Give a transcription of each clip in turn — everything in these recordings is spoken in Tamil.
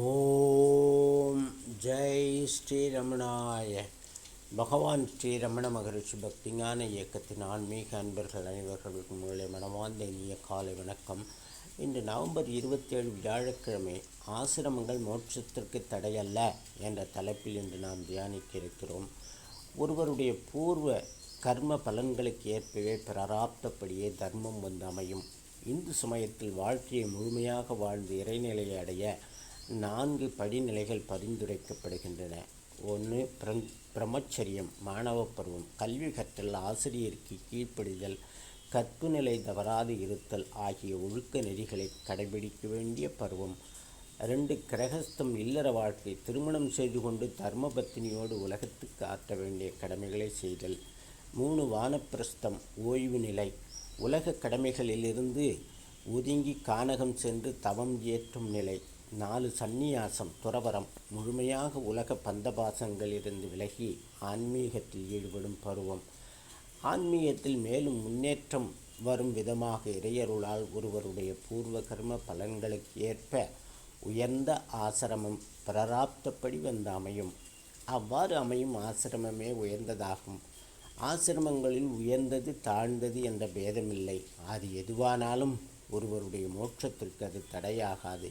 ஓம் ஜெய் ஸ்ரீரமணாய. பகவான் ஸ்ரீ ரமண மகரிஷி பக்திஞான இயக்கத்தின் ஆன்மீக அன்பர்கள் அனைவர்களுக்கும் உங்களை மனமார்ந்த இனிய காலை வணக்கம். இன்று நவம்பர் இருபத்தேழு வியாழக்கிழமை ஆசிரமங்கள் மோட்சத்திற்கு தடையல்ல என்ற தலைப்பில் இன்று நாம் தியானிக்க இருக்கிறோம். ஒருவருடைய பூர்வ கர்ம பலன்களுக்கு ஏற்பவே பிராராப்தப்படியே தர்மம் வந்து அமையும். இந்து சமயத்தில் வாழ்க்கையை முழுமையாக வாழ்ந்து இறைநிலையை அடைய நான்கு படிநிலைகள் பரிந்துரைக்கப்படுகின்றன. ஒன்று பிரம் பிரம்மச்சரியம் மாணவ பருவம் கல்வி கற்றல் ஆசிரியருக்கு கீழ்ப்படிதல் கற்பு நிலை தவறாது இருத்தல் ஆகிய ஒழுக்க நெறிகளை கடைபிடிக்க வேண்டிய பருவம். ரெண்டு கிரகஸ்தம் இல்லற வாழ்க்கை திருமணம் செய்து கொண்டு தர்மபத்தினியோடு உலகத்துக்கு ஆற்ற வேண்டிய கடமைகளை செய்தல். மூணு வானப்பிரஸ்தம் ஓய்வு நிலை உலக கடமைகளிலிருந்து ஒதுங்கி கானகம் சென்று தவம் ஏற்றும் நிலை. நாலு சந்நியாசம் துறவரம் முழுமையாக உலக பந்தபாசங்களிலிருந்து விலகி ஆன்மீகத்தில் ஈடுபடும் பருவம். ஆன்மீகத்தில் மேலும் முன்னேற்றம் வரும் விதமாக இறையருளால் ஒருவருடைய பூர்வ கர்ம பலன்களுக்கு ஏற்ப உயர்ந்த ஆசிரமம் பிரராப்தப்படி வந்து அமையும். அவ்வாறு அமையும் ஆசிரமமே உயர்ந்ததாகும். ஆசிரமங்களில் உயர்ந்தது தாழ்ந்தது என்ற பேதமில்லை. அது எதுவானாலும் ஒருவருடைய மோட்சத்திற்கு அது தடையாகாது.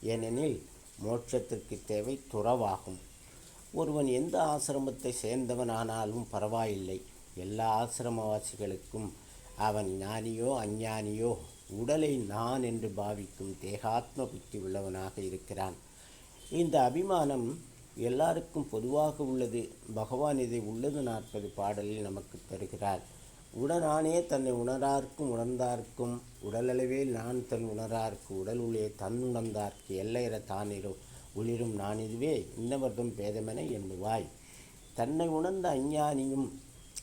ஏனெனில் மோட்சத்திற்கு தேவை துறவாகும். ஒருவன் எந்த ஆசிரமத்தை சேர்ந்தவனானாலும் பரவாயில்லை. எல்லா ஆசிரமவாசிகளுக்கும் அவன் ஞானியோ அஞ்ஞானியோ உடலை நான் என்று பாவிக்கும் தேகாத்ம புத்தி உள்ளவனாக இருக்கிறான். இந்த அபிமானம் எல்லாருக்கும் பொதுவாக உள்ளது. பகவான் இதை உள்ளது நாற்பது பாடலில் நமக்கு தருகிறார். உடனானே தன்னை உணரார்க்கும் உணர்ந்தார்க்கும் உடலளவே நான் தன் உணரார்க்கு உடல் உள்ளே தன் உணர்ந்தார்க்கு எல்லையற தானிரும் ஒளிரும் நான் இதுவே. இன்னவர்தம் பேதமென எண்ணுவாய். தன்னை உணர்ந்த அஞ்ஞானியும்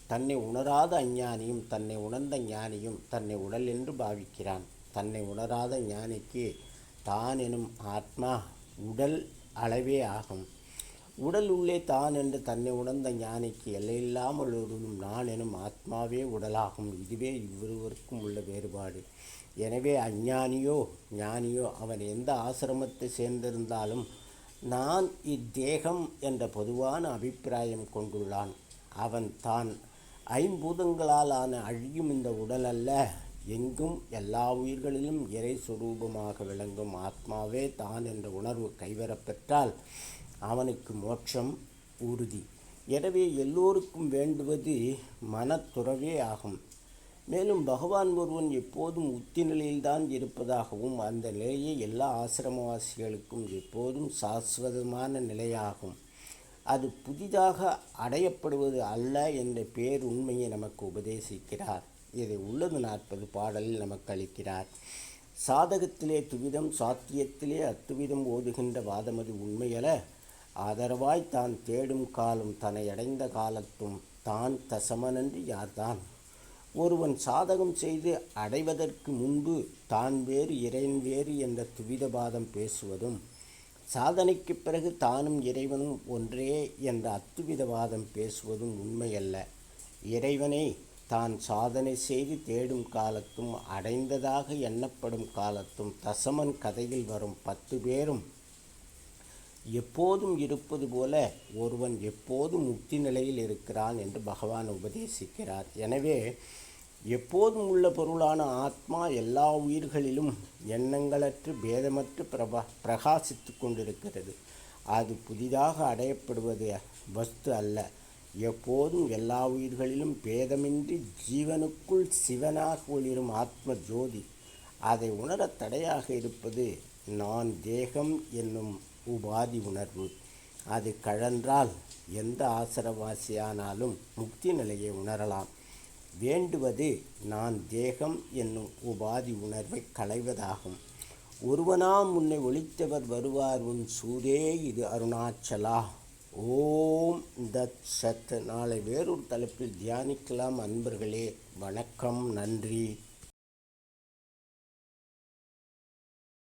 தன்னை உணராத அஞ்ஞானியும் தன்னை உணர்ந்த ஞானியும் தன்னை உடல் என்று பாவிக்கிறான். தன்னை உணராத ஞானிக்கு தான் எனும் ஆத்மா உடல் அளவே ஆகும். உடல் உள்ளே தான் என்று தன்னை உணர்ந்த ஞானிக்கு எல்லையில்லாமல் ஒருவனும் நான் எனும் ஆத்மாவே உடலாகும். இதுவே இவ்விருவருக்கும் உள்ள வேறுபாடு. எனவே அஞ்ஞானியோ ஞானியோ அவன் எந்த ஆசிரமத்தை சேர்ந்திருந்தாலும் நான் இத்தேகம் என்ற பொதுவான அபிப்பிராயம் கொண்டுள்ளான். அவன் தான் ஐம்பூதங்களால் ஆன அழியும் இந்த உடல் அல்ல எங்கும் எல்லா உயிர்களிலும் இறை சுரூபமாக விளங்கும் ஆத்மாவே தான் என்ற உணர்வு கைவரப்பெற்றால் அவனுக்கு மோட்சம் உறுதி. எனவே எல்லோருக்கும் வேண்டுவது மனத்துறவே ஆகும். மேலும் பகவான் ஒருவன் எப்போதும் உத்தி நிலையில்தான் இருப்பதாகவும் அந்த நிலையே எல்லா ஆசிரமவாசிகளுக்கும் எப்போதும் சாஸ்வதமான நிலையாகும். அது புதிதாக அடையப்படுவது அல்ல என்ற பேர் உண்மையை நமக்கு உபதேசிக்கிறார். இதை உள்ளது நாற்பது பாடலில் நமக்கு அளிக்கிறார். சாதகத்திலே துவிதம் சாத்தியத்திலே அத்துவிதம் ஓதுகின்ற வாதமது உண்மையல ஆதரவாய் தான் தேடும் காலம் தன்னை அடைந்த காலத்தும் தான் தசமனன்று யார்தான்? ஒருவன் சாதகம் செய்து அடைவதற்கு முன்பு தான் வேறு இறைவன் வேறு என்ற துவிதபாதம் பேசுவதும் சாதனைக்கு பிறகு தானும் இறைவனும் ஒன்றே என்ற அத்துவிதவாதம் பேசுவதும் உண்மையல்ல. இறைவனை தான் சாதனை செய்து தேடும் காலத்தும் அடைந்ததாக எண்ணப்படும் காலத்தும் தசமன் கதையில் வரும் பத்து பேரும் எப்போதும் இருப்பது போல ஒருவன் எப்போதும் முக்தி நிலையில் இருக்கிறான் என்று பகவான் உபதேசிக்கிறார். எனவே எப்போதும் உள்ள பொருளான ஆத்மா எல்லா உயிர்களிலும் எண்ணங்களற்று பேதமற்று பிரபா பிரகாசித்து கொண்டிருக்கிறது. அது புதிதாக அடையப்படுவது வஸ்து அல்ல. எப்போதும் எல்லா உயிர்களிலும் பேதமின்றி ஜீவனுக்குள் சிவனாக ஒளிரும் ஆத்ம ஜோதி. அதை உணர தடையாக இருப்பது நான் தேகம் என்னும் உபாதி உணர்வு. அது கழன்றால் எந்த ஆசரவாசியானாலும் முக்தி நிலையை உணரலாம். வேண்டுவது நான் தேகம் என்னும் உபாதி உணர்வை களைவதாகும். ஒருவனாம் உன்னை ஒழித்தவர் வருவார் உன் சூரே இது அருணாச்சலா. ஓம் தத் சத். நாளை வேறொரு தலைப்பில் தியானிக்கலாம் அன்பர்களே. வணக்கம் நன்றி.